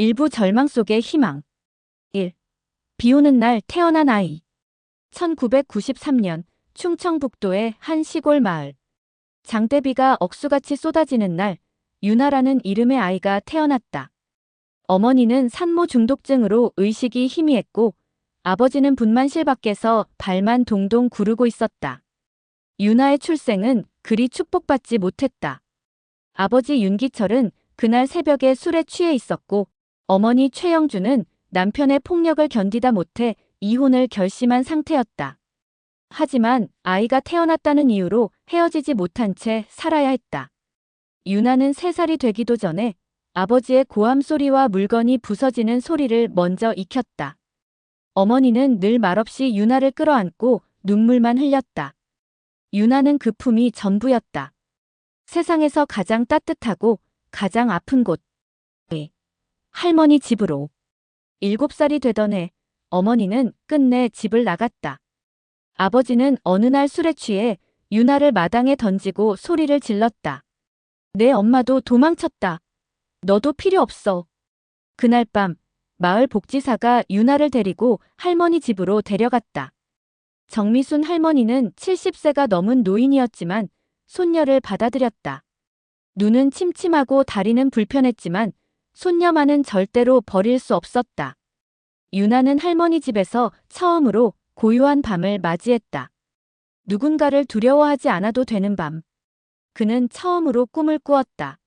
일부 절망 속의 희망. 1. 비 오는 날 태어난 아이. 1993년 충청북도의 한 시골 마을. 장대비가 억수같이 쏟아지는 날, 유나라는 이름의 아이가 태어났다. 어머니는 산모 중독증으로 의식이 희미했고, 아버지는 분만실 밖에서 발만 동동 구르고 있었다. 유나의 출생은 그리 축복받지 못했다. 아버지 윤기철은 그날 새벽에 술에 취해 있었고, 어머니 최영주는 남편의 폭력을 견디다 못해 이혼을 결심한 상태였다. 하지만 아이가 태어났다는 이유로 헤어지지 못한 채 살아야 했다. 유나는 3살이 되기도 전에 아버지의 고함 소리와 물건이 부서지는 소리를 먼저 익혔다. 어머니는 늘 말없이 유나를 끌어안고 눈물만 흘렸다. 유나는 그 품이 전부였다. 세상에서 가장 따뜻하고 가장 아픈 곳. 네. 할머니 집으로. 일곱 살이 되던 해 어머니는 끝내 집을 나갔다. 아버지는 어느 날 술에 취해 유나를 마당에 던지고 소리를 질렀다. 내 엄마도 도망쳤다. 너도 필요 없어. 그날 밤 마을 복지사가 유나를 데리고 할머니 집으로 데려갔다. 정미순 할머니는 70세가 넘은 노인이었지만 손녀를 받아들였다. 눈은 침침하고 다리는 불편했지만 손녀만은 절대로 버릴 수 없었다. 유나는 할머니 집에서 처음으로 고요한 밤을 맞이했다. 누군가를 두려워하지 않아도 되는 밤. 그는 처음으로 꿈을 꾸었다.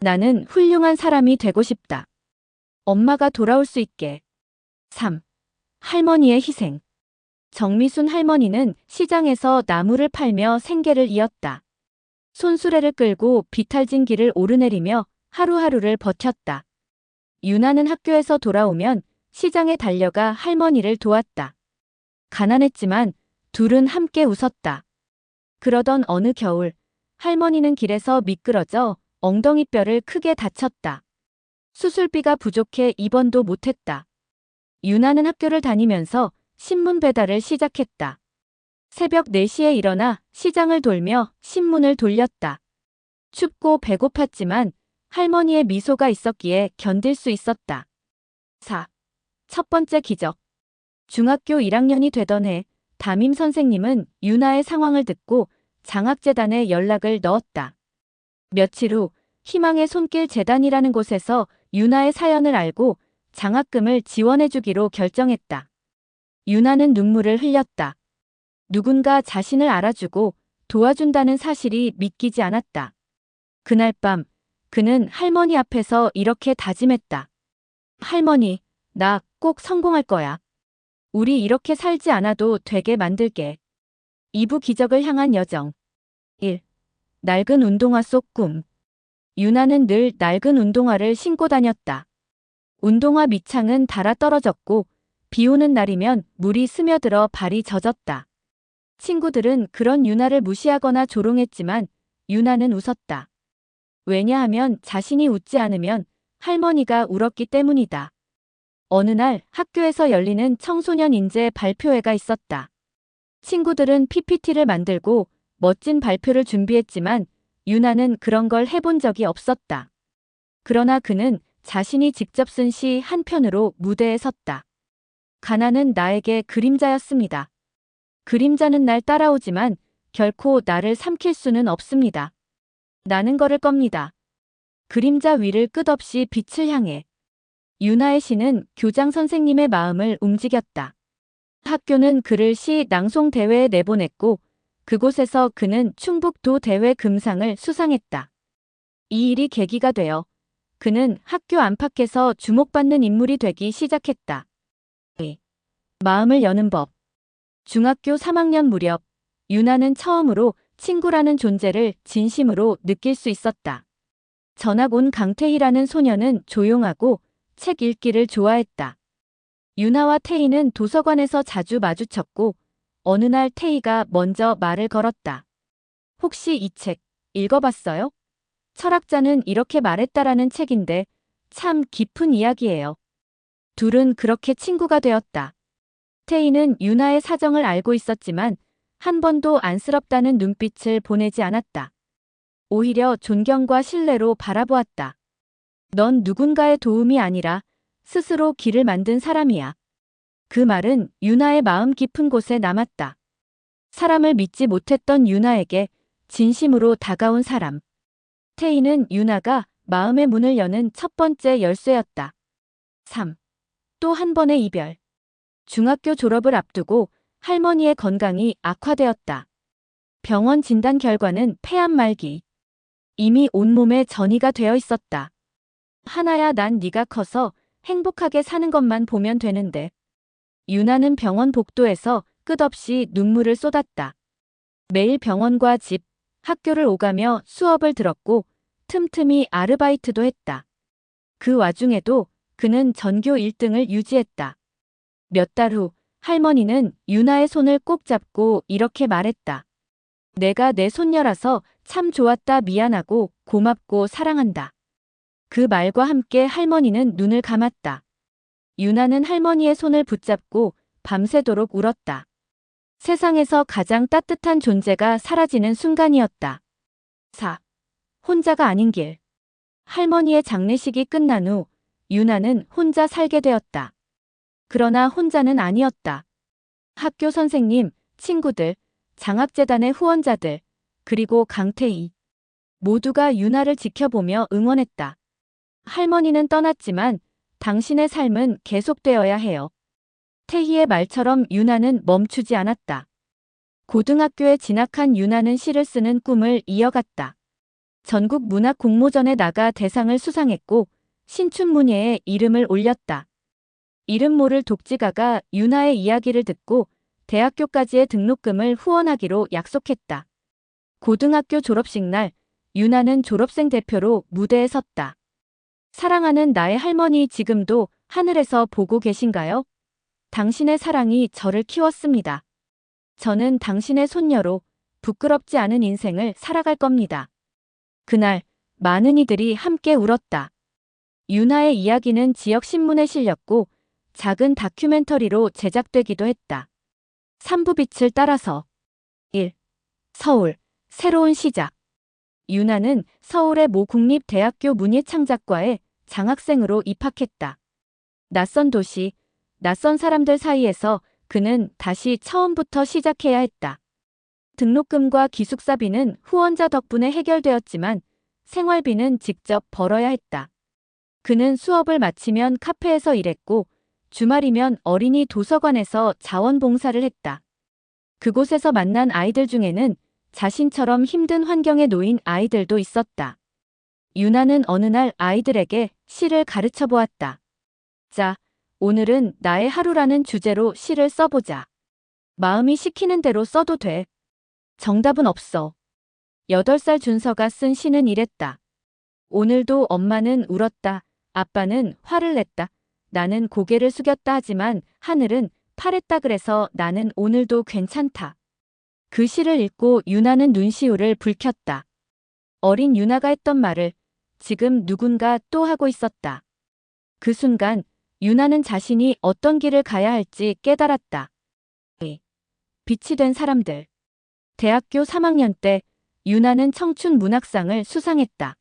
나는 훌륭한 사람이 되고 싶다. 엄마가 돌아올 수 있게. 3. 할머니의 희생. 정미순 할머니는 시장에서 나무를 팔며 생계를 이었다. 손수레를 끌고 비탈진 길을 오르내리며 하루하루를 버텼다. 유나는 학교에서 돌아오면 시장에 달려가 할머니를 도왔다. 가난했지만 둘은 함께 웃었다. 그러던 어느 겨울 할머니는 길에서 미끄러져 엉덩이뼈를 크게 다쳤다. 수술비가 부족해 입원도 못했다. 유나는 학교를 다니면서 신문 배달을 시작했다. 새벽 4시에 일어나 시장을 돌며 신문을 돌렸다. 춥고 배고팠지만 할머니의 미소가 있었기에 견딜 수 있었다. 4. 첫 번째 기적. 중학교 1학년이 되던 해 담임 선생님은 유나의 상황을 듣고 장학재단에 연락을 넣었다. 며칠 후 희망의 손길 재단이라는 곳에서 유나의 사연을 알고 장학금을 지원해주기로 결정했다. 유나는 눈물을 흘렸다. 누군가 자신을 알아주고 도와준다는 사실이 믿기지 않았다. 그날 밤 그는 할머니 앞에서 이렇게 다짐했다. 할머니, 나 꼭 성공할 거야. 우리 이렇게 살지 않아도 되게 만들게. 2부 기적을 향한 여정. 1. 낡은 운동화 속 꿈. 유나는 늘 낡은 운동화를 신고 다녔다. 운동화 밑창은 닳아 떨어졌고 비 오는 날이면 물이 스며들어 발이 젖었다. 친구들은 그런 유나를 무시하거나 조롱했지만 유나는 웃었다. 왜냐하면 자신이 웃지 않으면 할머니가 울었기 때문이다. 어느 날 학교에서 열리는 청소년 인재 발표회가 있었다. 친구들은 PPT를 만들고 멋진 발표를 준비했지만 유나는 그런 걸 해본 적이 없었다. 그러나 그는 자신이 직접 쓴 시 한 편으로 무대에 섰다. 가난은 나에게 그림자였습니다. 그림자는 날 따라오지만 결코 나를 삼킬 수는 없습니다. 나는 걸을 겁니다. 그림자 위를 끝없이 빛을 향해. 유나의 시는 교장 선생님의 마음을 움직였다. 학교는 그를 시 낭송 대회에 내보냈고 그곳에서 그는 충북도 대회 금상을 수상했다. 이 일이 계기가 되어 그는 학교 안팎에서 주목받는 인물이 되기 시작했다. 마음을 여는 법. 중학교 3학년 무렵 유나는 처음으로 친구라는 존재를 진심으로 느낄 수 있었다. 전학 온 강태희라는 소녀는 조용하고 책 읽기를 좋아했다. 유나와 태희는 도서관에서 자주 마주쳤고 어느 날 태희가 먼저 말을 걸었다. 혹시 이 책 읽어봤어요? 철학자는 이렇게 말했다라는 책인데 참 깊은 이야기예요. 둘은 그렇게 친구가 되었다. 태희는 유나의 사정을 알고 있었지만 한 번도 안쓰럽다는 눈빛을 보내지 않았다. 오히려 존경과 신뢰로 바라보았다. 넌 누군가의 도움이 아니라 스스로 길을 만든 사람이야. 그 말은 유나의 마음 깊은 곳에 남았다. 사람을 믿지 못했던 유나에게 진심으로 다가온 사람. 태희는 유나가 마음의 문을 여는 첫 번째 열쇠였다. 3. 또 한 번의 이별. 중학교 졸업을 앞두고 할머니의 건강이 악화되었다. 병원 진단 결과는 폐암 말기. 이미 온몸에 전이가 되어 있었다. 하나야 난 네가 커서 행복하게 사는 것만 보면 되는데. 유나는 병원 복도에서 끝없이 눈물을 쏟았다. 매일 병원과 집, 학교를 오가며 수업을 들었고 틈틈이 아르바이트도 했다. 그 와중에도 그는 전교 1등을 유지했다. 몇 달 후 할머니는 유나의 손을 꼭 잡고 이렇게 말했다. 내가 내 손녀라서 참 좋았다 미안하고 고맙고 사랑한다. 그 말과 함께 할머니는 눈을 감았다. 유나는 할머니의 손을 붙잡고 밤새도록 울었다. 세상에서 가장 따뜻한 존재가 사라지는 순간이었다. 4. 혼자가 아닌 길. 할머니의 장례식이 끝난 후 유나는 혼자 살게 되었다. 그러나 혼자는 아니었다. 학교 선생님, 친구들, 장학재단의 후원자들, 그리고 강태희. 모두가 유나를 지켜보며 응원했다. 할머니는 떠났지만 당신의 삶은 계속되어야 해요. 태희의 말처럼 유나는 멈추지 않았다. 고등학교에 진학한 유나는 시를 쓰는 꿈을 이어갔다. 전국 문학 공모전에 나가 대상을 수상했고 신춘문예에 이름을 올렸다. 이름 모를 독지가가 유나의 이야기를 듣고 대학교까지의 등록금을 후원하기로 약속했다. 고등학교 졸업식 날 유나는 졸업생 대표로 무대에 섰다. 사랑하는 나의 할머니 지금도 하늘에서 보고 계신가요? 당신의 사랑이 저를 키웠습니다. 저는 당신의 손녀로 부끄럽지 않은 인생을 살아갈 겁니다. 그날 많은 이들이 함께 울었다. 유나의 이야기는 지역 신문에 실렸고 작은 다큐멘터리로 제작되기도 했다. 삼부빛을 따라서 1. 서울 새로운 시작 유나는 서울의 모 국립대학교 문예창작과에 장학생으로 입학했다. 낯선 도시, 낯선 사람들 사이에서 그는 다시 처음부터 시작해야 했다. 등록금과 기숙사비는 후원자 덕분에 해결되었지만 생활비는 직접 벌어야 했다. 그는 수업을 마치면 카페에서 일했고 주말이면 어린이 도서관에서 자원봉사를 했다. 그곳에서 만난 아이들 중에는 자신처럼 힘든 환경에 놓인 아이들도 있었다. 유나는 어느 날 아이들에게 시를 가르쳐 보았다. 자, 오늘은 나의 하루라는 주제로 시를 써보자. 마음이 시키는 대로 써도 돼. 정답은 없어. 8살 준서가 쓴 시는 이랬다. 오늘도 엄마는 울었다. 아빠는 화를 냈다. 나는 고개를 숙였다 하지만 하늘은 파랬다 그래서 나는 오늘도 괜찮다. 그 시를 읽고 유나는 눈시울을 붉혔다. 어린 유나가 했던 말을 지금 누군가 또 하고 있었다. 그 순간 유나는 자신이 어떤 길을 가야 할지 깨달았다. 빛이 된 사람들. 대학교 3학년 때 유나는 청춘 문학상을 수상했다.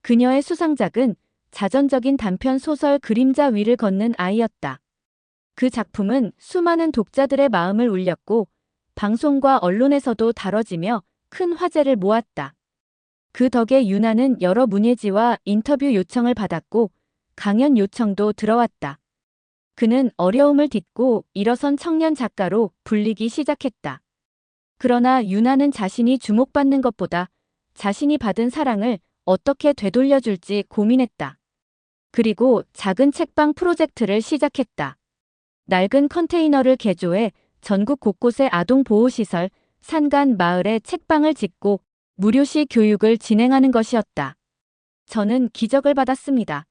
그녀의 수상작은 자전적인 단편 소설 그림자 위를 걷는 아이였다. 그 작품은 수많은 독자들의 마음을 울렸고 방송과 언론에서도 다뤄지며 큰 화제를 모았다. 그 덕에 유나는 여러 문예지와 인터뷰 요청을 받았고 강연 요청도 들어왔다. 그는 어려움을 딛고 일어선 청년 작가로 불리기 시작했다. 그러나 유나는 자신이 주목받는 것보다 자신이 받은 사랑을 어떻게 되돌려줄지 고민했다. 그리고 작은 책방 프로젝트를 시작했다. 낡은 컨테이너를 개조해 전국 곳곳의 아동 보호시설, 산간 마을에 책방을 짓고 무료시 교육을 진행하는 것이었다. 저는 기적을 받았습니다.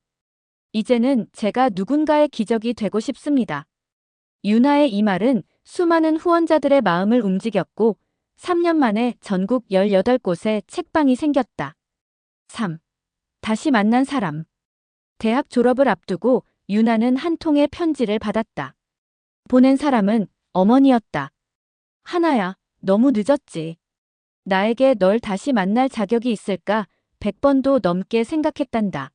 이제는 제가 누군가의 기적이 되고 싶습니다. 유나의 이 말은 수많은 후원자들의 마음을 움직였고 3년 만에 전국 18곳에 책방이 생겼다. 3. 다시 만난 사람. 대학 졸업을 앞두고 유나는 한 통의 편지를 받았다. 보낸 사람은 어머니였다. 하나야, 너무 늦었지. 나에게 널 다시 만날 자격이 있을까 100번도 넘게 생각했단다.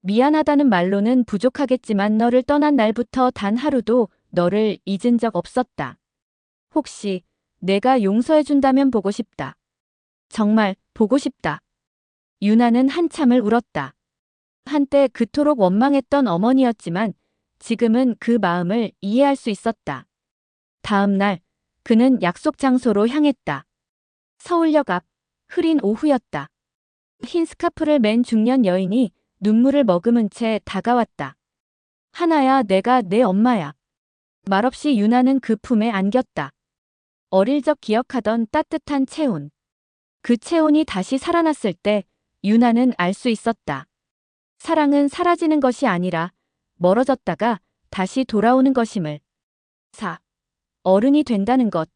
미안하다는 말로는 부족하겠지만 너를 떠난 날부터 단 하루도 너를 잊은 적 없었다. 혹시 내가 용서해준다면 보고 싶다. 정말 보고 싶다. 유나는 한참을 울었다. 한때 그토록 원망했던 어머니였지만 지금은 그 마음을 이해할 수 있었다. 다음 날 그는 약속 장소로 향했다. 서울역 앞 흐린 오후였다. 흰 스카프를 맨 중년 여인이 눈물을 머금은 채 다가왔다. 하나야 내가 내 엄마야. 말없이 유나는 그 품에 안겼다. 어릴 적 기억하던 따뜻한 체온. 그 체온이 다시 살아났을 때 유나는 알 수 있었다. 사랑은 사라지는 것이 아니라 멀어졌다가 다시 돌아오는 것임을. 4. 어른이 된다는 것.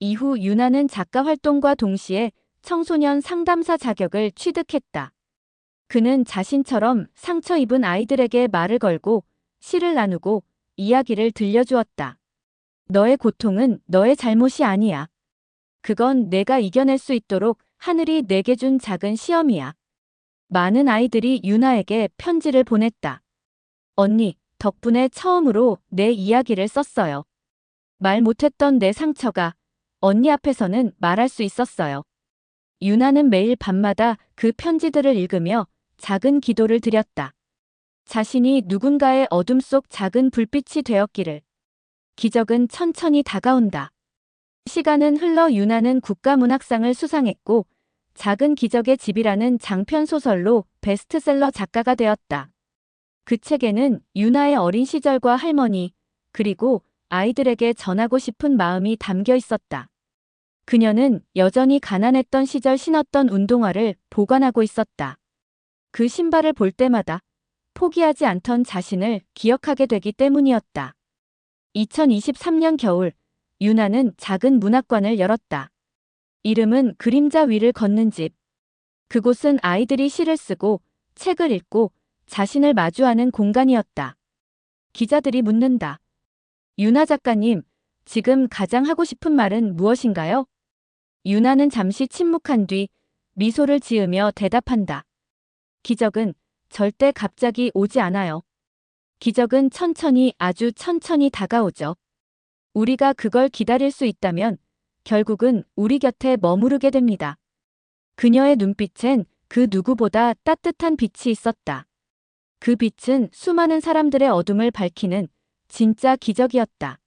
이후 유나는 작가 활동과 동시에 청소년 상담사 자격을 취득했다. 그는 자신처럼 상처 입은 아이들에게 말을 걸고 시를 나누고 이야기를 들려주었다. 너의 고통은 너의 잘못이 아니야. 그건 내가 이겨낼 수 있도록 하늘이 내게 준 작은 시험이야. 많은 아이들이 유나에게 편지를 보냈다. 언니, 덕분에 처음으로 내 이야기를 썼어요. 말 못했던 내 상처가 언니 앞에서는 말할 수 있었어요. 유나는 매일 밤마다 그 편지들을 읽으며 작은 기도를 드렸다. 자신이 누군가의 어둠 속 작은 불빛이 되었기를. 기적은 천천히 다가온다. 시간은 흘러 유나는 국가문학상을 수상했고 작은 기적의 집이라는 장편 소설로 베스트셀러 작가가 되었다. 그 책에는 유나의 어린 시절과 할머니, 그리고 아이들에게 전하고 싶은 마음이 담겨 있었다. 그녀는 여전히 가난했던 시절 신었던 운동화를 보관하고 있었다. 그 신발을 볼 때마다 포기하지 않던 자신을 기억하게 되기 때문이었다. 2023년 겨울, 유나는 작은 문학관을 열었다. 이름은 그림자 위를 걷는 집. 그곳은 아이들이 시를 쓰고 책을 읽고 자신을 마주하는 공간이었다. 기자들이 묻는다. 유나 작가님, 지금 가장 하고 싶은 말은 무엇인가요? 유나는 잠시 침묵한 뒤 미소를 지으며 대답한다. 기적은 절대 갑자기 오지 않아요. 기적은 천천히 아주 천천히 다가오죠. 우리가 그걸 기다릴 수 있다면 결국은 우리 곁에 머무르게 됩니다. 그녀의 눈빛엔 그 누구보다 따뜻한 빛이 있었다. 그 빛은 수많은 사람들의 어둠을 밝히는 진짜 기적이었다.